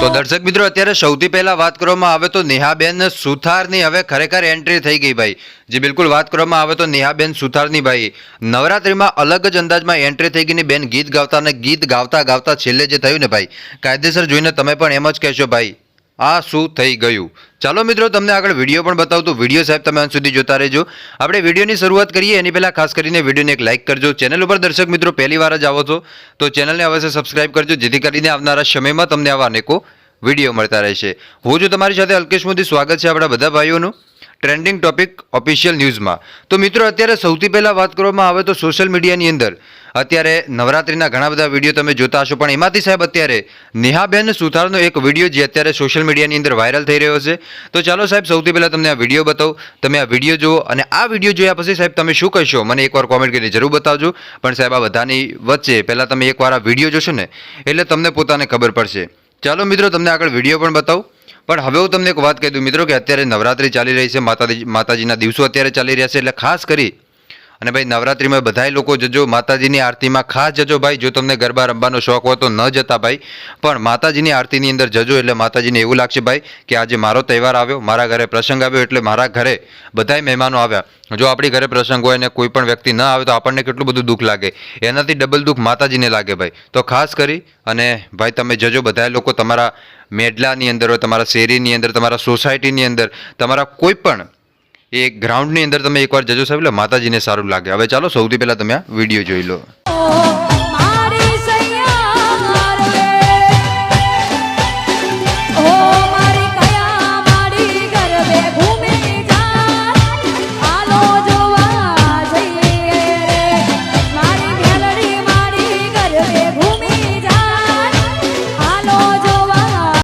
તો દર્શક મિત્રો, અત્યારે સૌથી પહેલા વાત કરવામાં આવે તો નેહાબેન સુથારની હવે ખરેખર એન્ટ્રી થઈ ગઈ ભાઈ. જે, બિલકુલ વાત કરવામાં આવે તો નેહાબેન સુથારની ભાઈ. નવરાત્રિમાં અલગ જ અંદાજમાં એન્ટ્રી થઈ ગઈ ને બેન ગીત ગાવતા અને ગીત ગાવતા ગાવતા છેલ્લે જે થયું ને ભાઈ, કાયદેસર જોઈને તમે પણ એમ જ કહેશો ભાઈ. આ શું થઈ ગયું? ચાલો મિત્રો, તમને આગળ વીડિયો પણ બતાવું. તો વીડિયો સાહેબ, તમે અંત સુધી જોતા રહેજો. આપણે વિડીયોની શરૂઆત કરીએ. એની પહેલાં ખાસ કરીને વિડીયોને એક લાઇક કરજો. ચેનલ ઉપર દર્શક મિત્રો પહેલી વાર જ આવો છો, તો ચેનલને અવશ્ય સબસ્ક્રાઇબ કરજો, જેથી કરીને આવનારા સમયમાં તમને આવા અનેકો વીડિયો મળતા રહેશે. હું જો તમારી સાથે અલ્કેશ મોદી. સ્વાગત છે આપણા બધા ભાઈઓનું. ટ્રેન્ડિંગ ટોપિક ઓફિશિયલ ન્યૂઝમાં તો મિત્રો, અત્યારે સૌથી પહેલાં વાત કરવામાં આવે તો સોશિયલ મીડિયાની અંદર. અત્યારે નવરાત્રિના ઘણા બધા વીડિયો તમે જોતા હશો, પણ એમાંથી સાહેબ અત્યારે નેહાબેન સુથારનો એક વીડિયો જે અત્યારે સોશિયલ મીડિયાની અંદર વાયરલ થઈ રહ્યો છે. તો ચાલો સાહેબ, સૌથી પહેલાં તમને આ વીડિયો બતાવો. તમે આ વીડિયો જુઓ અને આ વીડિયો જોયા પછી સાહેબ તમે શું કહેશો? મને એકવાર કોમેન્ટ કરીને જરૂર બતાવજો. પણ સાહેબ, આ બધાની વચ્ચે પહેલાં તમે એકવાર આ વીડિયો જોશો ને, એટલે તમને પોતાને ખબર પડશે. ચાલો મિત્રો, તમને આગળ વીડિયો પણ બતાવું. પણ હવે હું તમને એક વાત કહી દઉં. મિત્રો, કે અત્યારે નવરાત્રિ ચાલી રહી છે, માતાજી, માતાજીના દિવસો અત્યારે ચાલી રહ્યા છે, એટલે ખાસ કરી અને ભાઈ નવરાત્રિમાં બધાય લોકો જજો, માતાજીની આરતીમાં ખાસ જજો ભાઈ. જો તમને ગરબા રમવાનો શોખ હોય તો ન જતા ભાઈ. પણ માતાજીની આરતીની અંદર જજો એટલે માતાજીને એવું લાગશે ભાઈ કે આજે મારો તહેવાર આવ્યો, મારા ઘરે પ્રસંગ આવ્યો એટલે મારા ઘરે બધાય મહેમાનો આવ્યા. જો આપણી ઘરે પ્રસંગ હોય અને કોઈ પણ વ્યક્તિ ન આવે તો આપણને કેટલું બધું દુઃખ લાગે. એનાથી ડબલ દુઃખ માતાજીને લાગે ભાઈ. તો ખાસ કરી અને ભાઈ તમે જજો બધાય લોકો તમારા મેડલાની અંદર તમારા શેરીની અંદર, તમારા સોસાયટીની અંદર, તમારા કોઈ પણ એ ગ્રાઉન્ડની અંદર તમે એકવાર જજો સાહેબ, એટલે માતાજીને સારું લાગે. હવે ચાલો, સૌથી પહેલાં તમે આ વીડિયો જોઈ લો.